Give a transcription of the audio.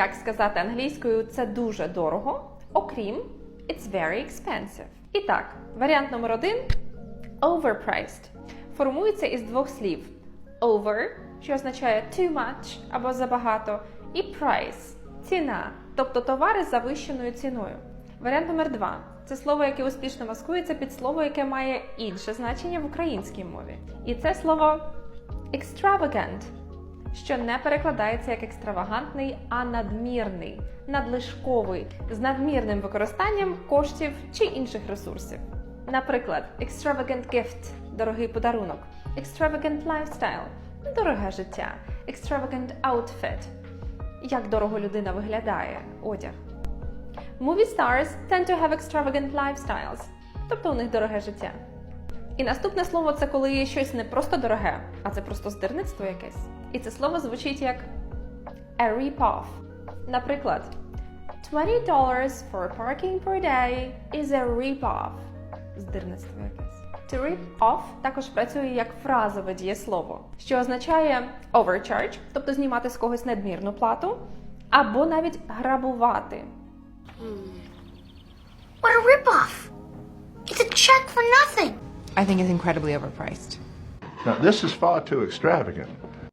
Як сказати англійською, це дуже дорого, окрім it's very expensive. І так, варіант номер один overpriced. Формується із двох слів: over, що означає too much або забагато, і price ціна, тобто товари з завищеною ціною. Варіант номер два це слово, яке успішно маскується під слово, яке має інше значення в українській мові. І це слово extravagant, що не перекладається як екстравагантний, а надмірний, надлишковий, з надмірним використанням коштів чи інших ресурсів. Наприклад, extravagant gift – дорогий подарунок, extravagant lifestyle – дороге життя, extravagant outfit – як дорого людина виглядає, одяг. Movie stars tend to have extravagant lifestyles, тобто у них дороге життя. І наступне слово це коли щось не просто дороге, а це просто здирництво якесь. І це слово звучить як a rip-off. Наприклад, $20 for parking per day is a rip-off. Здирництво якесь. To rip off також працює як фразове дієслово, що означає overcharge, тобто знімати з когось надмірну плату, або навіть грабувати. What a ripoff! It's a check for nothing. I think it's incredibly overpriced. Now, this is far too extravagant.